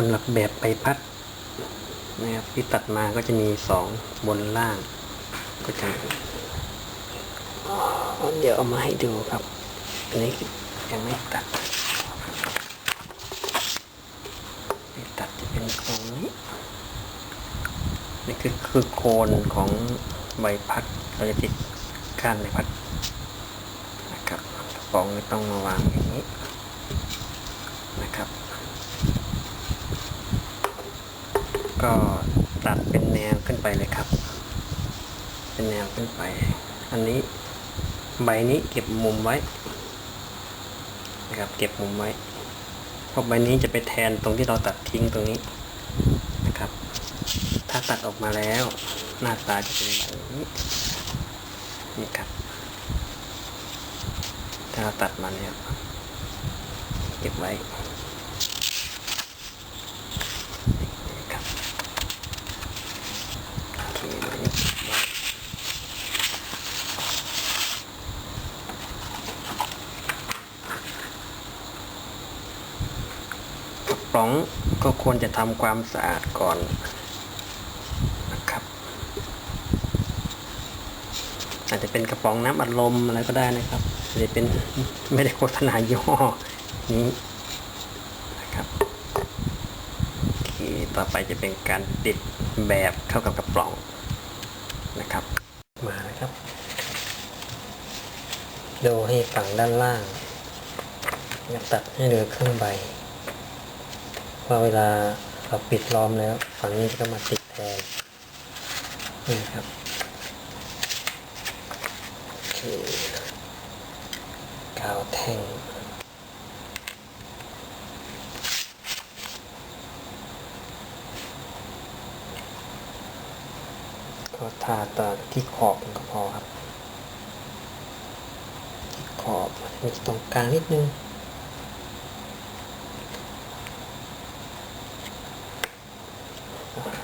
สำหรับแบบใบพัดนะครับที่ตัดมาก็จะมีสองบนล่าง ก็จะเดี๋ยวเอามาให้ดูครับอันนี้ยังไม่ตัดที่ตัดจะเป็นโครงนี้นี่คือคือโคนของใบพัดเราจะติดก้านใบพัดนะครับกระป๋องต้องมาวางอย่างนี้นะครับ ก็ตัดเป็นแนวขึ้นไปเลยครับ เป็นแนวขึ้นไป อันนี้ใบนี้เก็บมุมไว้นะครับเก็บมุมไว้เพราะใบนี้จะไปแทนตรงที่เราตัดทิ้งตรงนี้นะครับ ถ้าตัดออกมาแล้ว หน้าตาจะเป็นแบบนี้นี่ครับถ้าเราตัดมาเนี่ยเก็บไว้นี่ครับโอเคไว้ไว้กระป๋ องก็ควรจะทำความสะอาดก่อนนะครับ อาจจะเป็นกระป๋องน้ำอัดลมอะไรก็ได้นะครับอาจจะเป็นไม่ได้โฆษณาย่ห้อนี้นะครับโอเคต่อไปจะเป็นการติดแบบเข้ากับกระป๋องนะครับ มาเลยครับ ดูให้ฝั่งด้านล่างตัดให้เหลือครึ่งใบ ว่าเวลาเราปิดล้อมแล้วฝั่งนี้ก็มาติดแทนนี่ครับโอเคกาวแท่งก็ทาตาที่ขอบก็พอครับ ที่ขอบมีตรงกลางนิดนึง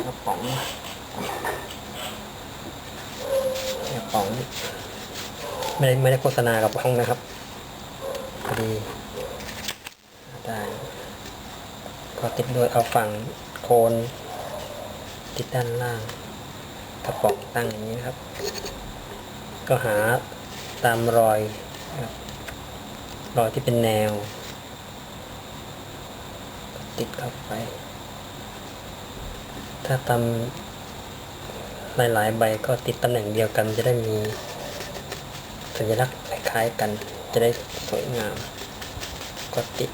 กระ ป๋องกระป๋องไม่ได้ไม่ได้โฆษณากระป๋องนะครับพอดีได้ก็ติดด้วยเอาฝั่งโคนติดด้านล่างกระป๋องตั้งอย่างนี้นะครับ ก็หาตามรอยครับรอยที่เป็นแนว ติดเข้าไป ถ้าทำหลายๆใบก็ติดตำแหน่งเดียวกันจะได้มีสัญลักษณ์คล้ายๆกันจะได้สวยงาม ก็ติด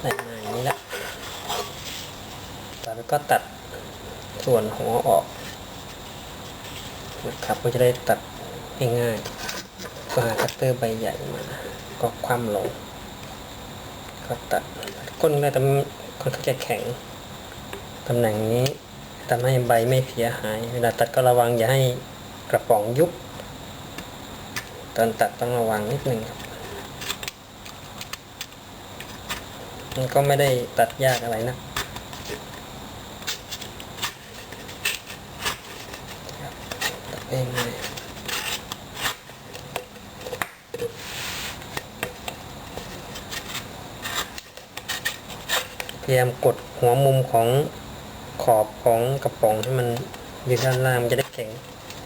ได้มาอย่างนี้ละต่อไปก็ตัดส่วนหัวออกนะครับก็จะได้ตัดง่ายๆก็หาคัตเตอร์ใบใหญ่มา ก็คว่ำลง ก็ตัดก้นก็จะค่อนข้างจะแข็ง ตำแหน่งนี้ทำให้ใบไม่เสียหาย เวลาตัดก็ระวังอย่าให้กระป๋องยุบ ตอนตัดต้องระวังนิดนึงครับมันก็ไม่ได้ตัดยากอะไรนะตัดเองเลย พยายามกดหัวมุมของขอบของกระป๋องให้มันอยู่ด้านล่างมันจะได้แข็ง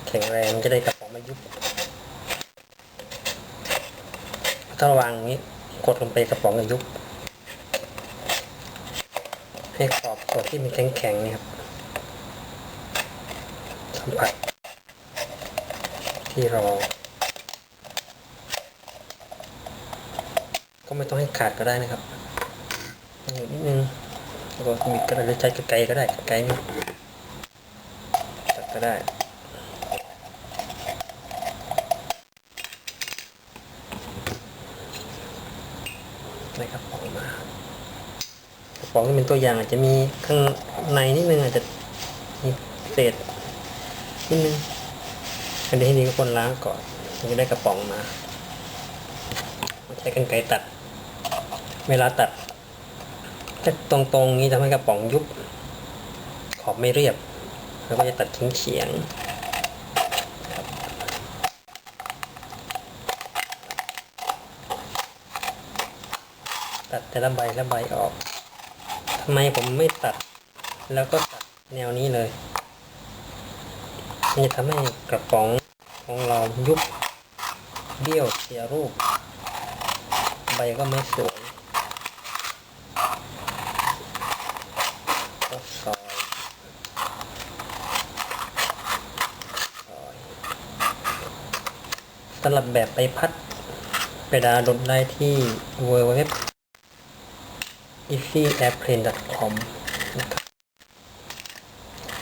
แข็งแรงมันจะได้กระป๋องไม่ยุบถ้าระวังอย่างนี้กดลงไปกระป๋องจะยุบให้ขอบขอบที่มันแข็งแข็งๆนี่ครับสัมผัสที่รองก็ไม่ต้องให้ขาดก็ได้นะครับ นิดนึงแล้วก็มีกระดาษใช้ไกลก็ได้ไกลนี่ตัดก็ได้นะครับออกมากระป๋องนี่เป็นตัวอย่างอาจจะมีข้างในนิดนึงอาจจะมีเศษนิดนึงอันนี้ให้ดีก็คนล้างก่อนถึงจะได้กระป๋องมา ใช้กันไกตัด เวลาตัด ถ้าตรงๆนี้ทำให้กระป๋องยุบ ขอบไม่เรียบ แล้วก็จะตัดทิ้งเฉียงตัดแต่ละใบละใบออกทำไมผมไม่ตัด แล้วก็ตัดแนวนี้เลยมันจะทำให้กระป๋องของเรายุบเบี้ยวเสียรูป ใบก็ไม่สวยำหรับแบบใบพัดไปดาวน์โหลดได้ที่ www easyairplane.com นะครับ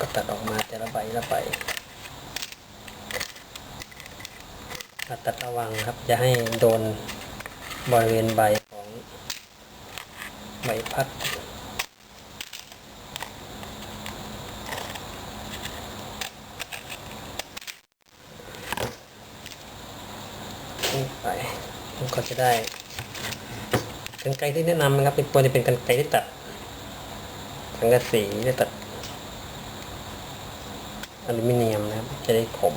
ก็ตัดออกมาแต่ละใบละใบตัดระวังครับอย่าให้โดนบริเวณใบของใบพัด ไปมันก็จะได้กันไกรที่แนะนำนะครับเป็นควรจะเป็นกันไกรที่ตัดสังกะสีที่ตัดอลูมิเนียมนะครับ จะได้คม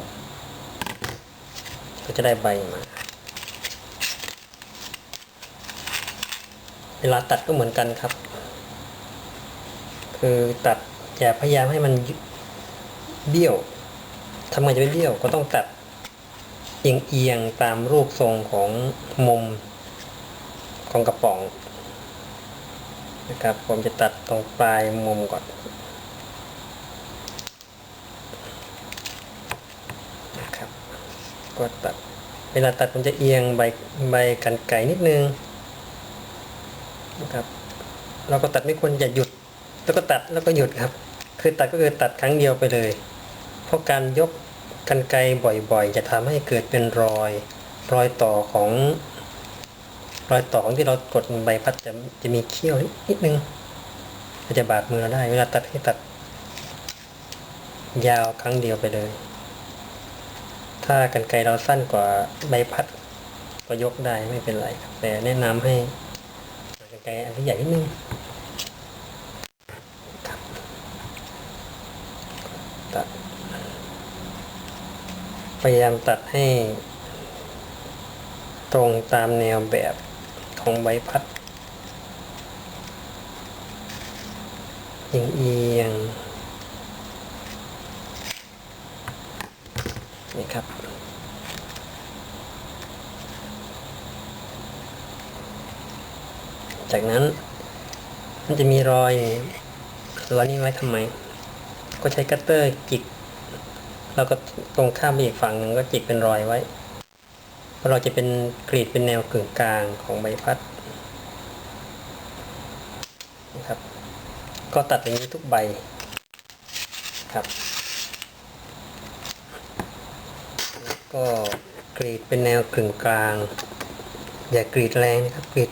ก็จะได้ใบมาเวลาตัดก็เหมือนกันครับ คือตัดอย่าพยายามให้มันเบี้ยวทำไงจะไม่เบี้ยวก็ต้องตัด เอียงเอียงตามรูปทรงของมุมของกระป๋องนะครับ ผมจะตัดตรงปลายมุมก่อนนะครับก็ตัดเวลาตัดผมจะเอียงใบใบกันไก่นิดนึงนะครับเราก็ตัดไม่ควรจะหยุด แล้วก็ตัดแล้วก็หยุดครับ คือตัดก็คือตัดครั้งเดียวไปเลย เพราะการยก กันไกรบ่อยๆ จะทำให้เกิดเป็นรอย รอยต่อของ รอยต่อของที่เรากดใบพัดจะจะมีเขี้ยวนิดนึงมันจะบาดมือเราได้เวลาตัดให้ตัด ยาวครั้งเดียวไปเลย ถ้ากันไกเราสั้นกว่าใบพัดก็ยกได้ไม่เป็นไรครับแต่แนะนำให้กันไกอันที่ใหญ่นิดนึงตัด พยายามตัดให้ ตรงตามแนวแบบของใบพัดเอียงเอียงนี่ครับ จากนั้น มันจะมีรอยรอยนี้ไว้ทำไม ก็ใช้คัตเตอร์จิก แล้วก็ตรงข้ามไปอีกฝั่งหนึ่งก็จิกเป็นรอยไว้เพราะเราจะเป็นกรีดเป็นแนวกึ่งกลางของใบพัดนะครับ ก็ตัดอย่างนี้ทุกใบครับ ก็กรีดเป็นแนวกึ่งกลาง อย่ากรีดแรงนะครับกรีด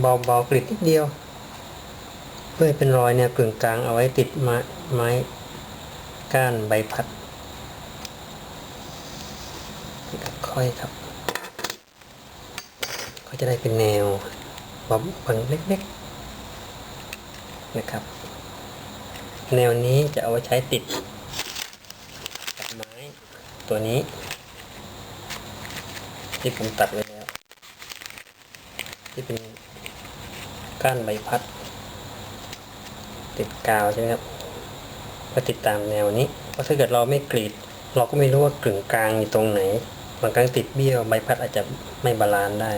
เบาๆกรีดนิดเดียว เพื่อเป็นรอยแนวกึ่งกลางเอาไว้ติดไม้ไม้ก้านใบพัด ค่อยครับ ก็จะได้เป็นแนวบอบบางเล็กๆนะครับ แนวนี้จะเอาไว้ใช้ติดกับไม้ตัวนี้ ที่ผมตัดไว้แล้ว ที่เป็นก้านใบพัด ติดกาวใช่ไหมครับก็ติดตามแนวนี้เพราะถ้าเกิดเราไม่กรีด เราก็ไม่รู้ว่ากึ่งกลางอยู่ตรงไหน บางครั้งติดเบี้ยวใบพัดอาจจะไม่บาลานซ์ได้